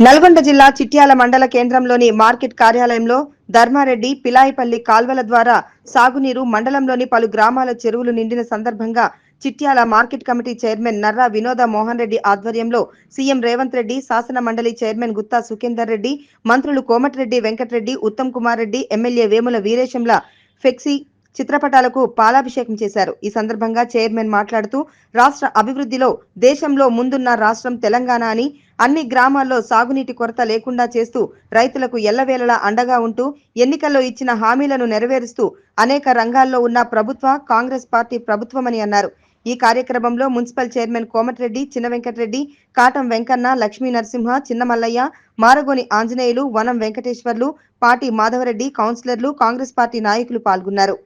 నల్గొండ జిల్లా చిట్యాల మండల కేంద్రంలోని మార్కెట్ కార్యాలయంలో ధర్మారెడ్డి పిలాయిపల్లి కాల్వల ద్వారా సాగునీరు మండలంలోని పలు గ్రామాల చెరువులు నిండిన సందర్భంగా Chityala market committee chairman Narra Vinoda Mohan Reddy ఆధ్వర్యంలో సీఎం రేవంత్ రెడ్డి శాసన మండలి చైర్మన్ గుత్తా సుఖేందర్ రెడ్డి మంత్రులు కోమటిరెడ్డి వెంకటరెడ్డి ఉత్తమ్ కుమార్ రెడ్డి ఎమ్మెల్యే వేముల వీరేశంల ఫెక్సీ చిత్రపటాలకు పాలాభిషేకం చేశారు. ఈ సందర్భంగా చైర్మన్ మాట్లాడుతూ రాష్ట్ర అభివృద్ధిలో దేశంలో ముందున్న రాష్ట్రం తెలంగాణ అని అన్ని గ్రామాల్లో సాగునీటి కొరత లేకుండా చేస్తూ రైతులకు ఎల్లవేళలా అండగా ఉంటూ ఎన్నికల్లో ఇచ్చిన హామీలను నెరవేరుస్తూ అనేక రంగాల్లో ఉన్న ప్రభుత్వ కాంగ్రెస్ పార్టీ ప్రభుత్వమని అన్నారు. ఈ కార్యక్రమంలో మున్సిపల్ చైర్మన్ కోమటిరెడ్డి చిన్న వెంకటరెడ్డి కాటం వెంకన్న లక్ష్మీ నరసింహ చిన్న మల్లయ్య మారగోని ఆంజనేయులు వనం వెంకటేశ్వర్లు పాటి మాధవరెడ్డి కౌన్సిలర్లు కాంగ్రెస్ పార్టీ నాయకులు పాల్గొన్నారు.